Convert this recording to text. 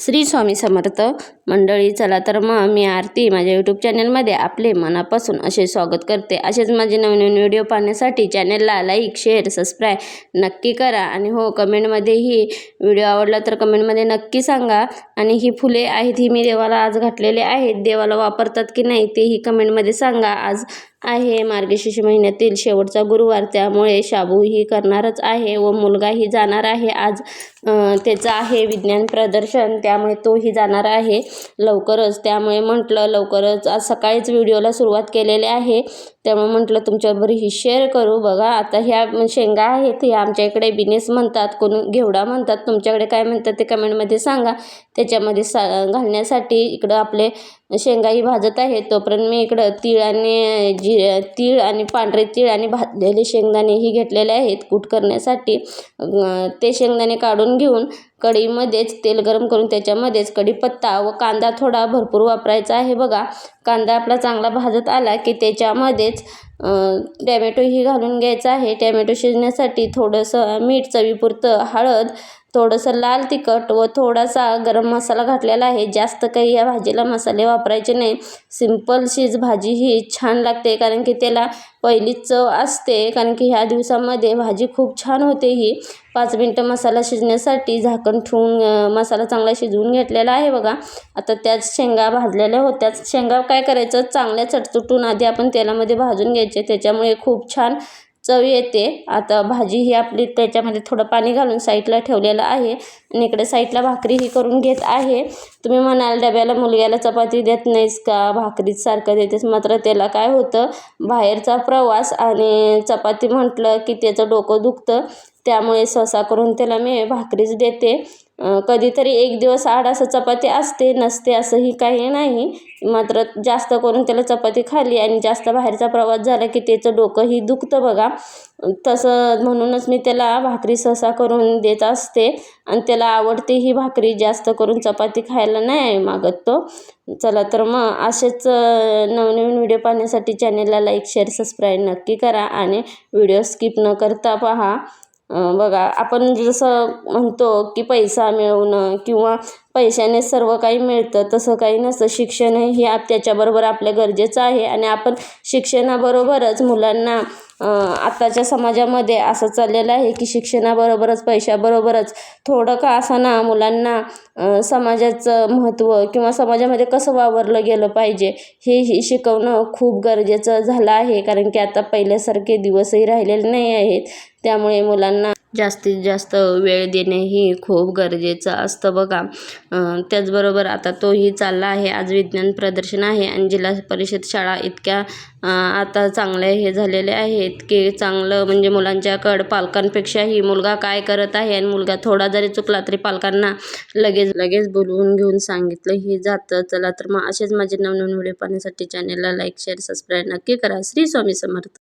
श्री स्वामी समर्थ मंडळी चला तर मग मी आरती माझ्या यूट्यूब चॅनलमध्ये आपले मनापासून असे स्वागत करते. असेच माझे नवीन व्हिडिओ पाहण्यासाठी चॅनलला लाईक शेअर सबस्क्राईब नक्की करा. आणि हो कमेंटमध्येही व्हिडिओ आवडला तर कमेंटमध्ये नक्की सांगा. आणि ही फुले आहेत ही मी देवाला आज घातलेले आहेत. देवाला वापरतात की नाही तेही कमेंटमध्ये सांगा. आज आहे. मार्गशीर्ष महिन्यातील शेवटचा गुरुवार. त्यामुळे शाबूही करणारच आहे व मुलगाही जाणार आहे. आज त्याचं आहे विज्ञान प्रदर्शन. त्यामुळे तोही जाणार आहे लवकरच. त्यामुळे म्हटलं लवकरच आज सकाळीच व्हिडिओला सुरुवात केलेली आहे. त्यामुळे म्हटलं तुमच्याबरोबर ही शेअर करू. बघा आता ह्या शेंगा आहेत ह्या आमच्या इकडे बिनेस म्हणतात कोण घेवडा म्हणतात. तुमच्याकडे काय म्हणतात ते कमेंटमध्ये सांगा. त्याच्यामध्ये सा घालण्यासाठी इकडं आपले शेंगाही भाजत आहे. तोपर्यंत मी इकडं तीळ आणि जी तीळ आणि पांढरे तीळ आणि भाजलेले शेंगदाणे ही घेतलेले आहेत. कूट करण्यासाठी ते शेंगदाणे काढून घेऊन कढईमध्येच तेल गरम करून त्याच्यामध्येच कढीपत्ता व कांदा थोडा भरपूर वापरायचा आहे. बघा कांदा आपला चांगला भाजत आला की त्याच्यामध्येच टॅमॅटोही घालून घ्यायचा आहे. टॅमॅटो शिजण्यासाठी थोडंसं मीठ चवीपुरतं हळद थोडंसं लाल तिखट व थोडासा गरम मसाला घातलेला आहे. जास्त काही या भाजीला मसाले वापरायचे नाही. सिंपल शीज भाजी ही छान लागते कारण की त्याला पहिलीच चव असते. कारण की ह्या दिवसामध्ये भाजी खूप छान होते ही. पाच मिनटं मसाला शिजण्यासाठी झाकण ठेवून मसाला चांगला शिजवून घेतलेला आहे बघा. आता त्याच शेंगा भाजलेल्या होत्याच शेंगा काय करायचं? चांगल्या चटचुटून आधी आपण तेलामध्ये भाजून घ्यायचे. त्याच्यामुळे खूप छान चव येते. आता भाजी ही आपली त्याच्यामध्ये थोडं पाणी घालून साईडला ठेवलेलं आहे. आणि इकडे साईडला भाकरीही करून घेत आहे. तुम्ही म्हणाल डब्याला मुलग्याला चपाती देत नाहीस का? भाकरीच सारखं देतेस. मात्र त्याला काय होतं बाहेरचा प्रवास आणि चपाती म्हटलं की त्याचं डोकं दुखतं. त्यामुळे सहसा करून त्याला मी भाकरीच देते. कधीतरी एक दिवस आड असं चपाती असते नसते असंही काही नाही. मात्र जास्त करून त्याला चपाती खाली आणि जास्त बाहेरचा प्रवास झाला की त्याचं डोकंही दुखतं बघा. तसं म्हणूनच मी त्याला भाकरी सहसा करून देत असते आणि त्याला आवडते ही भाकरी जास्त करून चपाती खायला नाही मागत तो. चला तर मग असेच नवनवीन व्हिडिओ पाहण्यासाठी चॅनेलला लाईक शेअर सबस्क्राईब नक्की करा आणि व्हिडिओ स्किप न करता पहा. बघा आपण जसं म्हणतो की पैसा मिळवणं किंवा पैशाने सर्व काही मिळतं तसं काही नसतं. शिक्षणही आप त्याच्याबरोबर आपल्या गरजेचं आहे आणि आपण शिक्षणाबरोबरच मुलांना आत्ताच्या आताच्या समाजामध्ये असं चाललेलं आहे की शिक्षणाबरोबरच पैशाबरोबरच थोडं का असाना मुलांना समाजाचं महत्त्व किंवा समाजामध्ये कसं वावरलं गेलं पाहिजे हेही शिकवणं खूप गरजेचं झालं आहे. कारण की आता पहिल्यासारखे दिवसही राहिलेले नाही आहेत. त्यामुळे मुलांना जास्तीत जास्त वेळ देणे ही खूप गरजेचं असतं बघा. त्याचबरोबर आता तोही चालला आहे. आज विज्ञान प्रदर्शन आहे. आणि जिल्हा परिषद शाळा इतक्या आता चांगल्या हे झालेल्या आहेत की चांगलं म्हणजे मुलांच्याकडं पालकांपेक्षाही मुलगा काय करत आहे? आणि मुलगा थोडा जरी चुकला तरी पालकांना लगेच लगेच बोलवून घेऊन सांगितलं हे जातं. चला तर मग असेच माझे नवनवीन व्हिडिओ पाहण्यासाठी चॅनलला लाईक शेअर सबस्क्राईब नक्की करा. श्री स्वामी समर्थ.